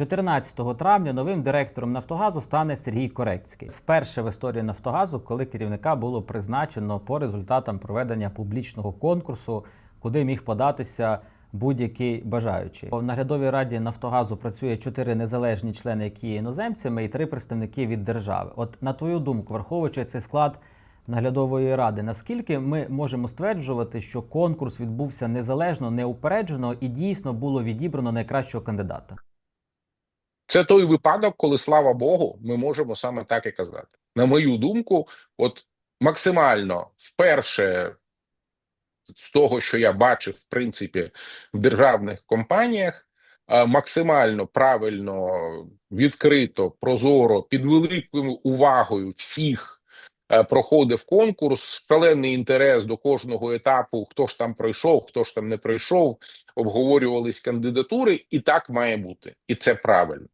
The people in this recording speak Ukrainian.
14 травня новим директором Нафтогазу стане Сергій Корецький. Вперше в історії Нафтогазу, коли керівника було призначено по результатам проведення публічного конкурсу, куди міг податися будь-який бажаючий. В наглядовій раді Нафтогазу працює чотири незалежні члени, які є іноземцями, і три представники від держави. От на твою думку, враховуючи цей склад наглядової ради, наскільки ми можемо стверджувати, що конкурс відбувся незалежно, неупереджено і дійсно було відібрано найкращого кандидата? Це той випадок, коли слава Богу, ми можемо саме так і казати. На мою думку, от максимально вперше з того, що я бачив, в принципі, в державних компаніях, е, максимально правильно, відкрито, прозоро, під великою увагою всіх е, проходив конкурс, шалений інтерес до кожного етапу, хто ж там пройшов, хто ж там не пройшов, обговорювались кандидатури, і так має бути, і це правильно.